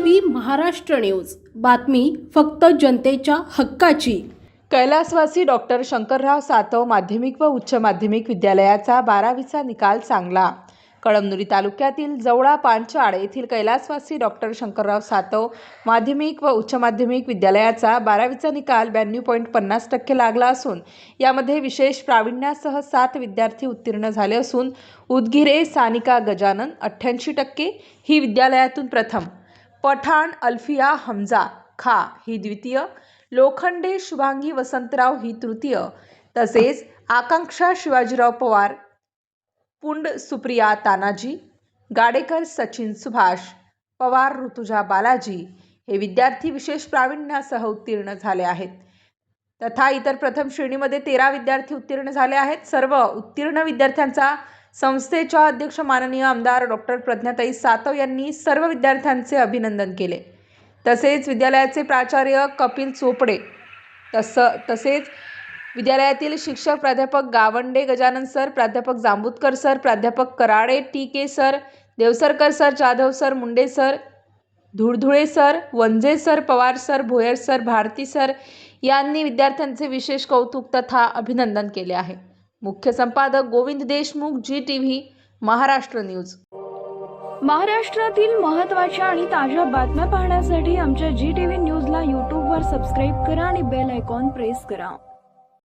V Maharashtra news. बातमी फक्त जनतेच्या हक्काची. कैलासवासी डॉक्टर शंकरराव सातव माध्यमिक व उच्च माध्यमिक विद्यालयाचा बारावीचा निकाल चांगला. कळमनुरी तालुक्यातील जवळा पांचाळ येथील कैलासवासी डॉक्टर शंकरराव सातव माध्यमिक व उच्च माध्यमिक विद्यालयाचा बारावीचा निकाल ब्याण्णव पॉईंट पन्नास टक्के लागला असून यामध्ये विशेष प्रावीण्यासह सात विद्यार्थी उत्तीर्ण झाले असून उदगिरे सानिका गजानन अठ्ठ्याऐंशी टक्के ही विद्यालयातून प्रथम. पठाण अल्फिया हमजा खा ही द्वितीय लोखंडे शुभांगी वसंतराव ही तृतीय तसेच आकांक्षा शिवाजीराव पवार पुंड सुप्रिया तानाजी गाडेकर सचिन सुभाष पवार ऋतुजा बालाजी हे विद्यार्थी विशेष प्रावीण्यासह उत्तीर्ण झाले आहेत. तथा इतर प्रथम श्रेणीमध्ये तेरा विद्यार्थी उत्तीर्ण झाले आहेत. सर्व उत्तीर्ण विद्यार्थ्यांचा संस्थेच्या अध्यक्ष माननीय आमदार डॉक्टर प्रज्ञाताई सातव यांनी सर्व विद्यार्थ्यांचे अभिनंदन केले. तसेच विद्यालयाचे प्राचार्य कपिल चोपडे तस तसेच विद्यालयातील शिक्षक प्राध्यापक गावंडे गजानन सर प्राध्यापक जांबूतकर सर प्राध्यापक Karade T K sir Devsarkar sir Jadhav sir Munde sir Dhuldhule sir Vanje sir Pawar sir Bhoyar sir Bharti sir यांनी विद्यार्थ्यांचे विशेष कौतुक तथा अभिनंदन केले आहे. मुख्य संपादक Govind Deshmukh ji T V Maharashtra news. महाराष्ट्रातील महत्त्वाच्या आणि ताज्या बातम्या पाहण्यासाठी आमच्या जी टी व्ही न्यूजला यूट्यूबवर सबस्क्राईब करा आणि बेल आयकॉन प्रेस करा.